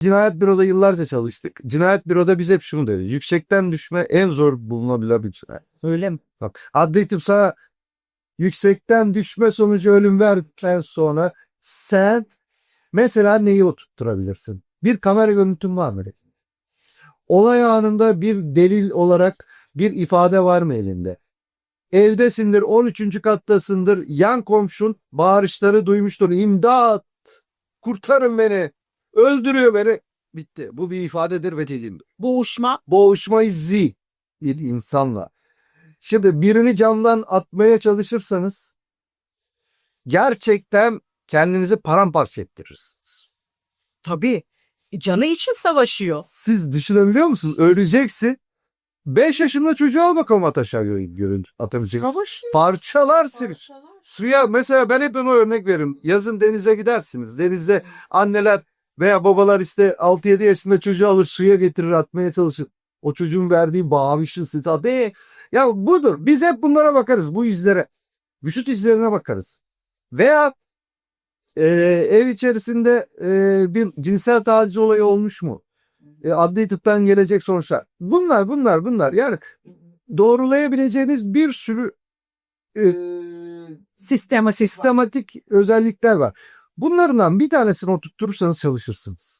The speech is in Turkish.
Cinayet büroda yıllarca çalıştık. Cinayet büroda biz hep şunu deriz. Yüksekten düşme en zor bulunabilen bir cinayet. Öyle mi? Bak adli tıp sana yüksekten düşme sonucu ölüm verdikten sonra sen mesela neyi oturtturabilirsin? Bir kamera görüntün var mı? Olay anında bir delil olarak bir ifade var mı elinde? Evdesindir, 13. kattasındır, yan komşun bağırışları duymuştur. İmdat! Kurtarın beni! Öldürüyor beni! Bitti. Bu bir ifadedir ve delildir Boğuşma. boğuşma izi bir insanla. Şimdi birini camdan atmaya çalışırsanız gerçekten kendinizi paramparça ettirirsiniz. Tabii. Canı için savaşıyor. Siz düşünebiliyor musunuz? Öleceksin. 5 yaşında çocuğu al bakalım ataş görün atabilecek. Savaşıyor. Parçalar seni. Suya mesela ben hep ona örnek veririm. Yazın denize gidersiniz. Denizde anneler veya babalar işte 6-7 yaşında çocuğu alır suya getirir atmaya çalışır. O çocuğun verdiği bağışın siz adı. Ya budur. Biz hep bunlara bakarız. Bu izlere. Vücut izlerine bakarız. Veya e, ev içerisinde e, bir cinsel taciz olayı olmuş mu? E, adli tıptan gelecek sonuçlar. Bunlar bunlar bunlar. Yani doğrulayabileceğiniz bir sürü e, Sistematik. sistematik özellikler var. Bunlardan bir tanesini oturtursanız çalışırsınız.